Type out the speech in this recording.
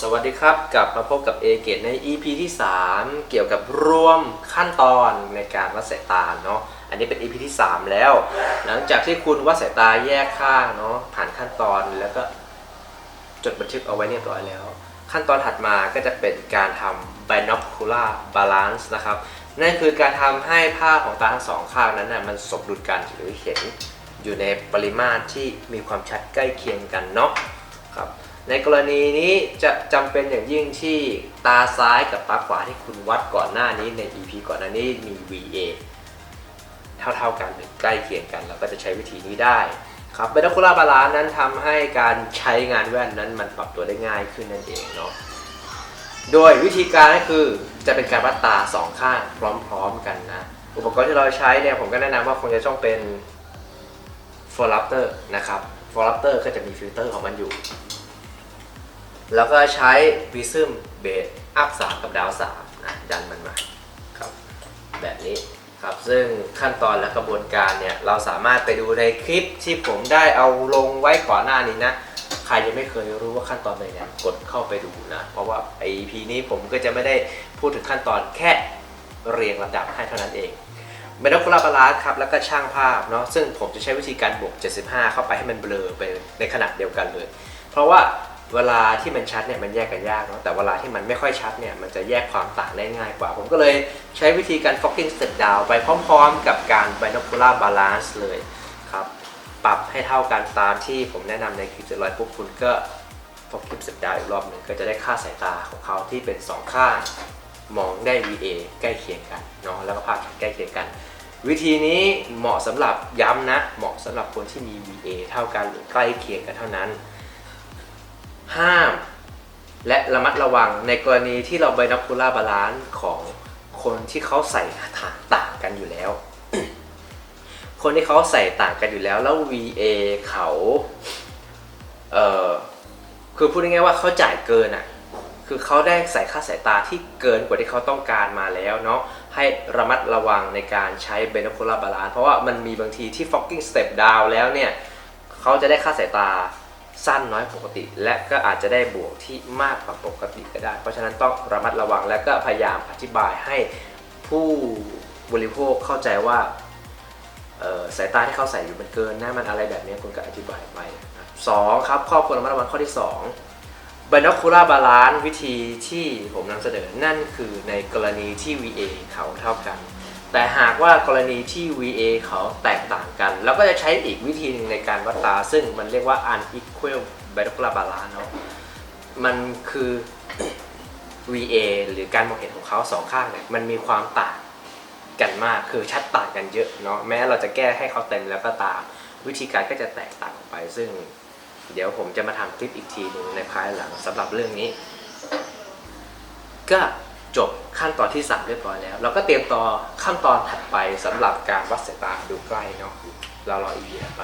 สวัสดีครับ กลับมาพบกับเอเกตใน EP ที่ 3 เกี่ยวกับรวมขั้นตอนในการวัดสายตาเนาะอันนี้เป็น EP ที่ 3 แล้ว หลังจากที่คุณวัดสายตาแยกข้างเนาะผ่านขั้นตอนแล้วก็จดบันทึกเอาไว้เรียบร้อยแล้ว ขั้นตอนถัดมาก็จะเป็นการทำ binocular balance นะครับนั่นคือการทำให้ภาพของตาทั้งสองข้างนั้นนะมันสมดุลกันหรือเห็นอยู่ในปริมาตรที่มีความชัดใกล้เคียงกันเนาะครับ ในกรณีนี้จะจำเป็นอย่างยิ่งที่ตาซ้ายกับตาขวาที่คุณวัดก่อนหน้านี้ใน EP ก่อนหน้านี้มี VA เท่าๆกันหรือใกล้เคียงกัน เราก็จะใช้วิธีนี้ได้ครับเบนคูล่าบาลานนั้นทำให้การใช้งานแว่นนั้นมันปรับตัวได้ง่ายขึ้นนั่นเองเนาะโดยวิธีการก็คือจะเป็นการวัดตาสองข้างพร้อมๆกันนะ อุปกรณ์ที่เราใช้เนี่ยผมก็แนะนำว่าคงจะต้องเป็น f o r r a p t o r นะครับ f o r r a p t o r ก็จะมีฟิลเตอร์ของมันอยู่ แล้วก็ใช้ Prism Base Up 3กับดาว3นะดันมันมาครับแบบนี้ครับซึ่งขั้นตอนและกระบวนการเนี่ยเราสามารถไปดูในคลิปที่ผมได้เอาลงไว้ก่อนหน้านี้นะ ใครยังไม่เคยรู้ว่าขั้นตอนไหนเนี่ยกดเข้าไปดูนะ เพราะว่า EP นี้ผมก็จะไม่ได้พูดถึงขั้นตอนแค่เรียงลำดับให้เท่านั้นเองเมนคุลาบาลานครับแล้วก็ช่างภาพเนาะซึ่งผมจะใช้วิธีการบวก 75 เข้าไปให้มันเบลอไปในขนาดเดียวกันเลย เพราะว่า เวลาที่มันชัดเนี่ยมันแยกกันยากเนาะแต่เวลาที่มันไม่ค่อยชัดเนี่ยมันจะแยกความต่างได้ง่ายกว่า ผมก็เลยใช้วิธีการ focusing step down ไปพร้อมๆ กับการ binocular balance เลยครับปรับให้เท่ากันตามที่ผมแนะนำในคลิปเจ็ดร้อยปุ๊บคุณก็ focus step down อีกรอบหนึ่งก็จะได้ค่าสายตาของเขาที่เป็นสองข้างมองได้ VA ใกล้เคียงกันเนาะแล้วก็ภาพใกล้เคียงกัน วิธีนี้เหมาะสำหรับย้ำนะเหมาะสำหรับคนที่มี VA เท่ากันหรือใกล้เคียงกันเท่านั้น ห้าม และระมัดระวังในกรณีที่เราไบนั c u ล่าบาลานซ์ของคนที่เขาใส่ฐานต่างกันอยู่แล้ว คนที่เขาใส่ต่างกันอยู่แล้วแล้ว VA เขาเอ่อคือพูดง่ายๆว่าเขาจ่ายเกินอะคือเขาได้ใส่ค่าสายตาที่เกินกว่าที่เขาต้องการมาแล้วเนาะให้ระมัดระวังในการใช้ binocular balance เพราะว่ามันมีบางทีที่ fogging step down แล้วเนี่ย เขาจะได้ค่าสายตา สั้นน้อยปกติ และก็อาจจะได้บวกที่มากกว่าปกติก็ได้ เพราะฉะนั้นต้องระมัดระวังและก็พยายามอธิบายให้ผู้บริโภคเข้าใจว่าสายตาที่เขาใส่อยู่มันเกินนะมันอะไรแบบนี้คุณก็อธิบายไปนะสองครับข้อควรระมัดระวังข้อที่สอง binocular balance วิธีที่ผมนำเสนอนั่นคือในกรณีที่ VA เขาเท่ากัน แต่หากว่ากรณีที่ VA เขาแตกต่างกัน เราก็จะใช้อีกวิธีหนึ่งในการวัดตา ซึ่งมันเรียกว่า unequal binocular balance เนาะมันคือ VA หรือการมองเห็นของเขาสองข้างเนี่ยมันมีความต่างกันมากคือชัดต่างกันเยอะเนาะแม้เราจะแก้ให้เขาเต็มแล้วก็ตามวิธีการก็จะแตกต่างออกไป ซึ่งเดี๋ยวผมจะมาทำคลิปอีกทีหนึ่งในภายหลังสำหรับเรื่องนี้ ก็ จบขั้นตอนที่ 3 เรียบร้อยแล้ว เราก็เตรียมต่อขั้นตอนถัดไปสำหรับการวัดสายตาดูใกล้เนาะเรารออีกทีถัดไป